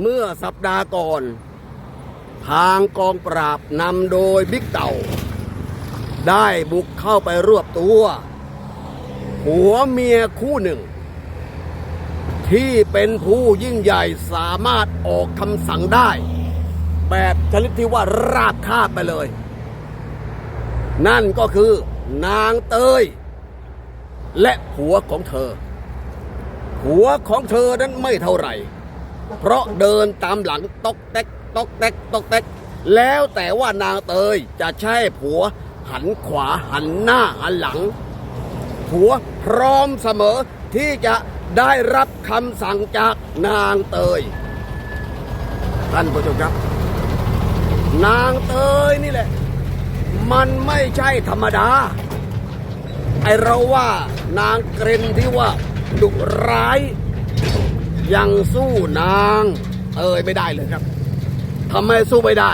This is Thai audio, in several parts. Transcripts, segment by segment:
เมื่อสัปดาห์ก่อน ทางกองปราบนำโดยบิ๊กเต่า ได้บุกเข้าไปรวบตัว หัวเมียคู่หนึ่ง ที่เป็นผู้ยิ่งใหญ่สามารถออกคำสั่งได้ แบบชนิดที่ว่าราบคาบไปเลย นั่นก็คือนางเตย และผัวของเธอ ผัวของเธอนั้นไม่เท่าไหร่ เพราะเดินตามหลังตอกแตกตอกแตกตอกแตกแล้วแต่ว่านางเตยจะใช่ผัว หันขวาหันหน้าหันหลัง ผัวพร้อมเสมอที่จะได้รับคำสั่งจากนางเตย ท่านผู้ชมครับ นางเตยนี่แหละ มันไม่ใช่ธรรมดา ไอเราว่านางเกรนที่ว่าดุร้าย ยังสู้นาง เอ้ยไม่ได้เลยครับทำไมสู้ไม่ได้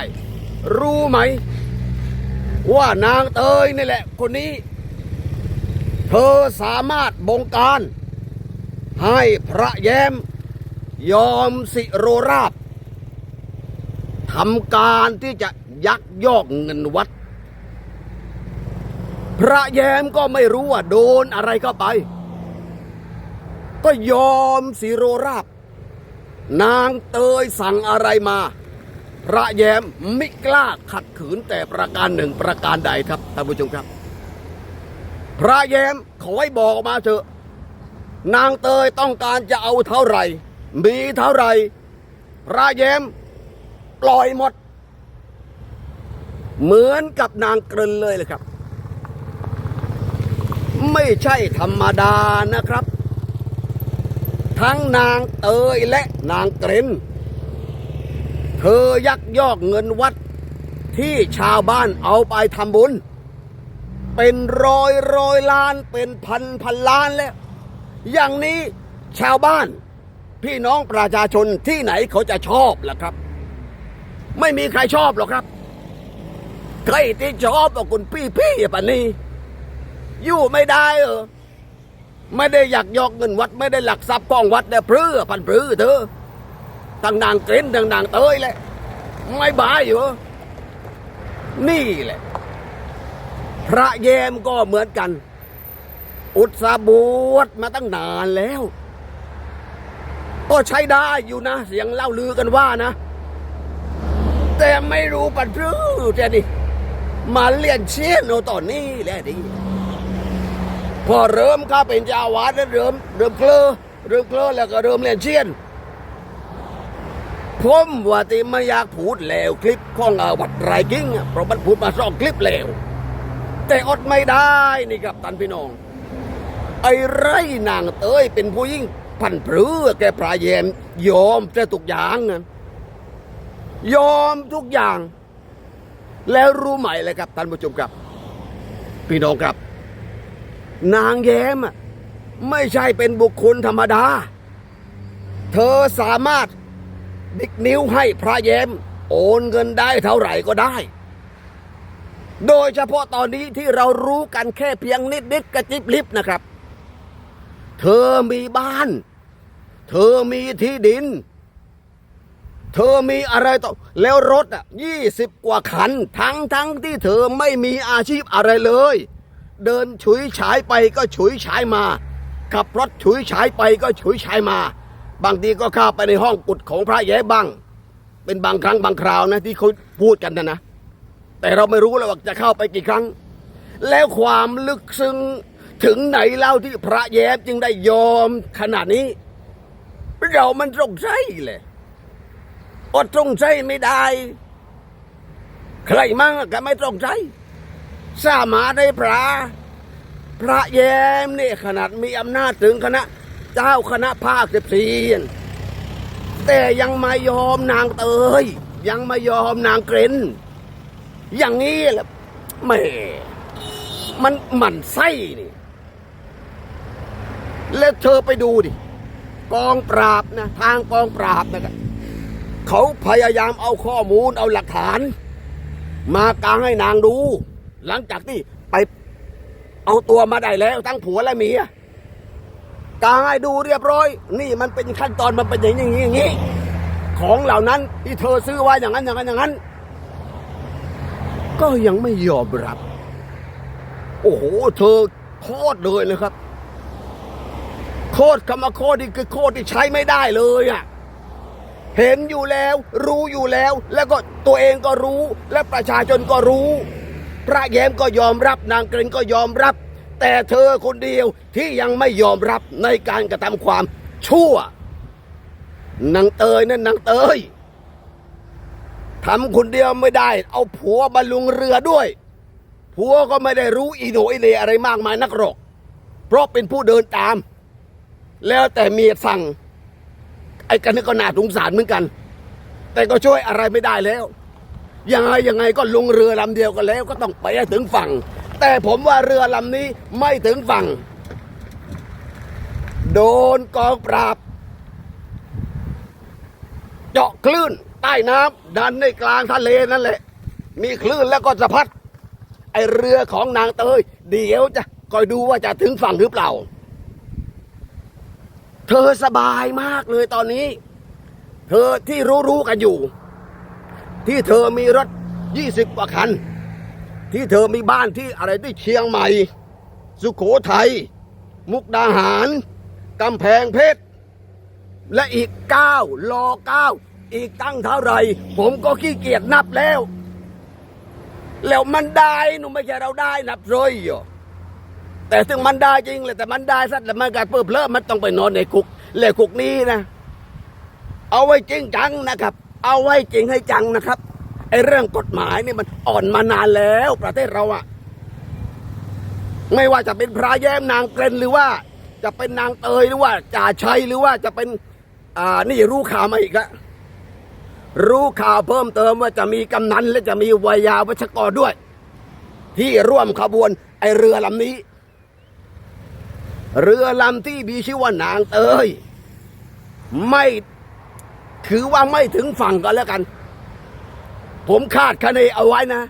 รู้ไหม ว่านางเตยนี่แหละ คนนี้ เธอสามารถบงการ ให้พระแย้ม ยอมสิโรราบทำการที่จะยักยอกเงินวัด พระแย้มก็ไม่รู้ว่าโดนอะไรเข้าไป ก็ยอมสิโรราบ นางเตยสั่งอะไรมา พระแย้มไม่กล้าขัดขืนแต่ประการหนึ่งประการใดครับท่านผู้ชมครับ พระแย้มขอให้บอกมาเถอะ นางเตยต้องการจะเอาเท่าไหร่ มีเท่าไหร่ พระแย้มปล่อยหมด เหมือนกับนางเกรนเลยเลยครับ ไม่ใช่ธรรมดานะครับ ทั้งนางเตยและนางเกรนเธอยักยอกเงินวัดที่ชาวบ้านเอาไปทำบุญ เป็นร้อยร้อยล้านเป็นพันพันล้านแล้ว อย่างนี้ชาวบ้าน พี่น้องประชาชนที่ไหนเขาจะชอบล่ะครับ ไม่มีใครชอบหรอกครับ ใครที่ชอบกับคุณพี่พี่ปะนี่อยู่ไม่ได้เออ ไม่ได้อยากยอกเงินวัด ไม่ได้หลักทรัพย์กองวัดแต่พื้อพันพื้อเธอตั้งนางเกรนตั้งนางเตยแหละไม่บายอยู่นี่แหละ พระแยมก็เหมือนกัน อุตสาบวชมาตั้งนานแล้ว ก็ใช้ได้อยู่นะ เสียงเล่าลือกันว่านะ แต่ไม่รู้ปันพื้อแต่ดิมาเลียนเชียนเอาตอนนี้แหละดิ พอเริ่มข้าเป็นเจ้าวาสแล้วเริ่มเริ่มเคลอเริ่มเคลอแล้วก็เริ่มเรียนเชียนผมว่าที่ไม่อยากพูดแล้วคลิปของอาวัดไรกิ้งเพราะมันพูดมาสองคลิปแล้ว แต่อดไม่ได้นี่ครับท่านพี่น้อง ไอ้ไรนางเต้ยเป็นผู้ยิ่งพันปรือแกพระเยมยอมจะทุกอย่างนะยอมทุกอย่าง แล้วรู้ไหมเลยครับท่านผู้ชมครับ พี่น้องครับ นางแย้มไม่ใช่เป็นบุคคลธรรมดา เธอสามารถดิกนิ้วให้พระแย้ม โอนเงินได้เท่าไหร่ก็ได้ โดยเฉพาะตอนนี้ที่เรารู้กันแค่เพียงนิดนิดกระจิบลิบนะครับ เธอมีบ้าน เธอมีที่ดิน เธอมีอะไรต่อ แล้วรถอะยี่สิบกว่าคัน ทั้งทั้งที่เธอไม่มีอาชีพอะไรเลย เดินฉุยฉายไปก็ฉุยฉายมา ขับรถฉุยฉายไปก็ฉุยฉายมา บางทีก็เข้าไปในห้องกุดของพระแย้บ้าง เป็นบางครั้งบางคราวนะที่เขาพูดกันนะนะ แต่เราไม่รู้เลยว่าจะเข้าไปกี่ครั้ง แล้วความลึกซึ้งถึงไหนเล่าที่พระแย้จึงได้ยอมขนาดนี้ เรามันตรงใจเลยอดตรงใจไม่ได้ ใครมั่งก็ไม่ตรงใจ สามารถได้พระ พระแย้มนี่ขนาดมีอำนาจถึงคณะ เจ้าคณะภาคสิบสี่แต่ยังไมายอมนางเตย ยังไมายอมนางเกรนอย่างนี้แหละแม่มันหมันไส้นี่แล้วเธอไปดูดิ กองปราบนะ ทางกองปราบนะครับเขาพยายามเอาข้อมูลเอาหลักฐาน มากางให้นางดู หลังจากที่ไปเอาตัวมาได้แล้วทั้งผัวและเมียกางให้ดูเรียบร้อย นี่มันเป็นขั้นตอนมันเป็นอย่างนี้อย่างนี้อย่างนี้ของเหล่านั้นที่เธอซื้อไว้อย่างนั้นอย่างนั้นอย่างนั้น ก็ยังไม่ยอมรับ โอ้โห เธอโคตรเลยนะครับ โคตรคำว่าโคตรนี่คือโคตรที่ใช้ไม่ได้เลยอะ่ะเห็นอยู่แล้ว รู้อยู่แล้ว แล้วก็ตัวเองก็รู้ และประชาชนก็รู้ พระแย้มก็ยอมรับนางเกรงก็ยอมรับ แต่เธอคนเดียวที่ยังไม่ยอมรับในการกระทำความชั่วนางเตยนั่นนางเตยทำคนเดียวไม่ได้ เอาผัวมาลุงเรือด้วย ผัวก็ไม่ได้รู้อีโนอีเหนอะไรมากมายนักหรอก เพราะเป็นผู้เดินตาม แล้วแต่เมียสั่ง ไอ้กันนี่ก็น่าสงสารเหมือนกัน แต่ก็ช่วยอะไรไม่ได้แล้ว ยังไงยังไงก็ลงเรือลำเดียวกันแล้วก็ต้องไปให้ถึงฝั่ง แต่ผมว่าเรือลำนี้ไม่ถึงฝั่ง โดนกองปราบ เจาะคลื่นใต้น้ำดันในกลางทะเลนั่นแหละ มีคลื่นแล้วก็สะพัด ไอเรือของนางเตยเดี๋ยวจะคอยดูว่าจะถึงฝั่งหรือเปล่า เธอสบายมากเลยตอนนี้ เธอที่รู้ๆกันอยู่ ที่เธอมีรถยี่สิบกว่าคัน ที่เธอมีบ้านที่อะไรที่เชียงใหม่ สุขโขทัย มุกดาหาร กำแพงเพชร และอีกเก้ารอเก้าอีกตั้งเท่าไร ผมก็ขี้เกียจนับแล้ว แล้วมันได้หนูไม่ใช่เราได้นับร้อยอยู่แต่ถึงมันได้จริงเลยแต่มันได้สัตว์แล้วมันการเพิ่มเพลิมันต้องไปนอนในคุก และคุกนี้นะ เอาไว้จริงจังนะครับ เอาไว้จริงให้จังนะครับไอ้เรื่องกฎหมายนี่มันอ่อนมานานแล้ว ประเทศเราอะไม่ว่าจะเป็นพระแย้มนางเกรนหรือว่า จะเป็นนางเตยหรือว่าจ่าชัยหรือว่าจะเป็น อ่านี่รู้ข่าวมาอีกแล้วรู้ข่าวเพิ่มเติมว่าจะมีกำนันและจะมีวัยยาวัชกรด้วย ที่ร่วมขบวนไอเรือลำนี้ เรือลำที่มีชื่อว่านางเตย ไม่ ถือว่าไม่ถึงฝั่งกันแล้วกัน ผมคาดคะเนเอาไว้นะ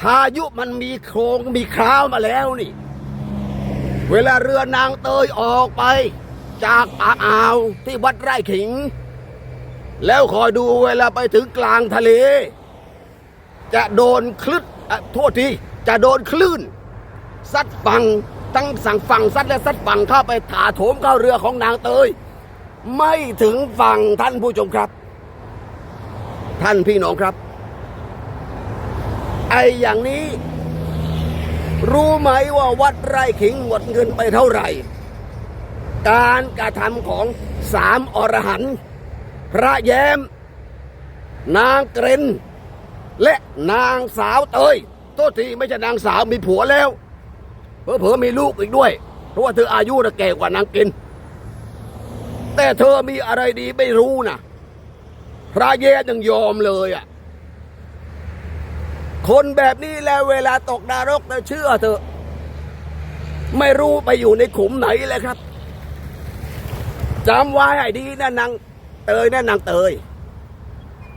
พายุมันมีโครงมีคราวมาแล้วนี่ เวลาเรือนางเตยออกไป จากปากอ่าวที่วัดไร่ขิง แล้วคอยดูเวลาไปถึงกลางทะเล จะโดนคลื่นอะโทษทีจะโดนคลื่นซัดฝั่งทั้งสั่งฝั่งซัดและซัดฝั่งเข้าไปถาโถมเข้าเรือของนางเตย ไม่ถึงฝั่งท่านผู้ชมครับ ท่านพี่น้องครับ ไออย่างนี้ รู้ไหมว่าวัดไร่ขิงหมดเงินไปเท่าไหร่ การกระทำของสามอรหันต์พระแย้ม นางเกรนและนางสาวเตยโทษทีไม่ใช่นางสาวมีผัวแล้วเผลอๆมีลูกอีกด้วย เพราะว่าเธออายุน่ะแก่กว่านางเกรน แต่เธอมีอะไรดีไม่รู้นะพระแย้มยังยอมเลยอะ คนแบบนี้แล้วเวลาตกนรกนะเชื่อเถอะ ไม่รู้ไปอยู่ในขุมไหนเลยครับจำไว้ให้ดีนะนางเตยนะนางเตย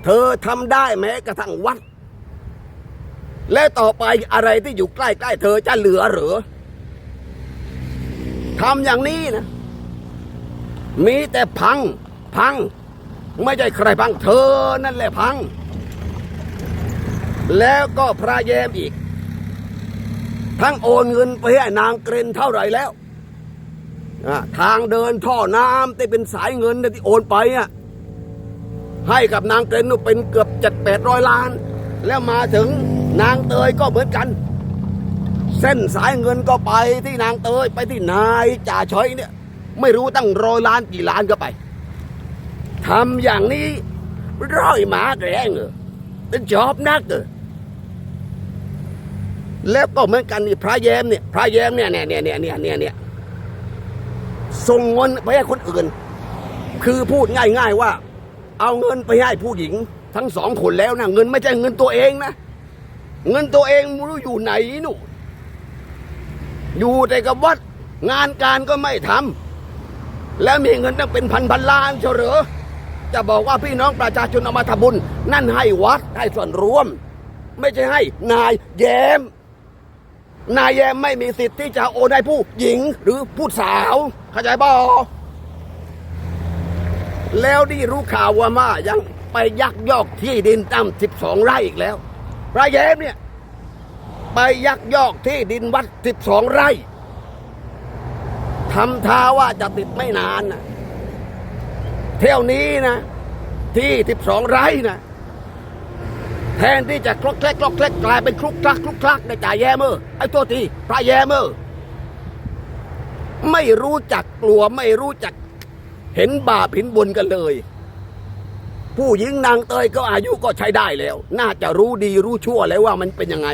เธอทำได้แม้กระทั่งวัด และต่อไปอะไรที่อยู่ใกล้ๆเธอจะเหลือหรือทำอย่างนี้นะ มีแต่พัง พัง ไม่ใช่ใครพังเธอนั่นแหละพัง แล้วก็พระแยมอีก ทั้งโอนเงินไปให้นางเกรนเท่าไหร่แล้วอะทางเดินท่อน้ำที่เป็นสายเงินที่โอนไปอะให้กับนางเกรนเป็นเกือบเจ็ดแปดร้อยล้าน แล้วมาถึงนางเตยก็เหมือนกัน เส้นสายเงินก็ไปที่นางเตยไปที่นายจ่าช้อยเนี่ย ไม่รู้ตั้งร้อยล้านกี่ล้านก็ไปทำอย่างนี้ร้อยหมาแรงเหรอเป็นจอบนักเหรอแล้วก็เหมือนกันนี่พระแย้มเนี่ยพระแย้มเนี่ยเนี่ยเนี่ยเนี่ยเนี่ยเนี่ยเนี่ยส่งเงินไปให้คนอื่น คือพูดง่าย ๆว่า เอาเงินไปให้ผู้หญิง ทั้งสองคนแล้วนะเงินไม่ใช่เงินตัวเองนะเงินตัวเองไม่รู้อยู่ไหนหนูอยู่แต่กับวัดงานการก็ไม่ทำ แล้วมีเงินตั้งเป็นพันพันล้านเชียวเหรอจะบอกว่าพี่น้องประชาชนเอามาทำบุญ นั่นให้วัดให้ส่วนรวม ไม่ใช่ให้นายแยมนายแยมไม่มีสิทธิ์ที่จะโอนให้ผู้หญิงหรือผู้สาวเข้าใจบ่แล้วนี่รู้ข่าวว่ามายังไปยักยอกที่ดินตั้มสิบสองไร่อีกแล้วพระเยมเนี่ย ไปยักยอกที่ดินวัดสิบสองไร่ ทำท่าว่าจะติดไม่นานนะเที่ยวนี้นะ ที่สิบสองไร่นะแทนที่จะคลอกแคลกคลอกแคลกกลายเป็นคลุกคลักคลุกคลักในจ่ายแยมเมอร์ไอ้ตัวทีพระแยมเมอร์ไม่รู้จักกลัวไม่รู้จัก เห็นบาปเห็นบุญกันเลย ผู้หญิงนางเตยก็อายุก็ใช้ได้แล้ว น่าจะรู้ดีรู้ชั่วแล้วว่ามันเป็นยังไง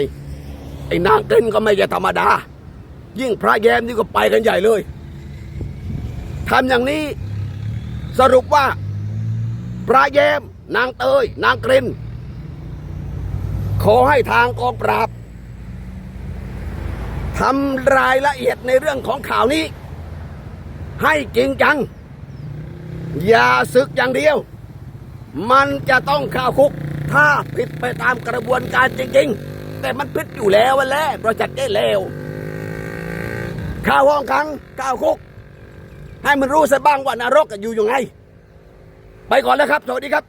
ไอ้นางเต้นก็ไม่ใช่ธรรมดา ยิ่งพระแยมนี่ก็ไปกันใหญ่เลย ทำอย่างนี้สรุปว่าพระแยมนางเตย นางกรินขอให้ทางกองปราบทำรายละเอียดในเรื่องของข่าวนี้ ให้จริงจัง อย่าศึกอย่างเดียว มันจะต้องเข้าคุก ถ้าผิดไปตามกระบวนการจริง ๆ แต่มันผิดอยู่แล้ววันแรกเราจัดได้แล้วข้าวห้องขังข้าวคุก ให้มันรู้ซะบ้างว่านรกอยู่ยังไง ไปก่อนแล้วครับ สวัสดีครับ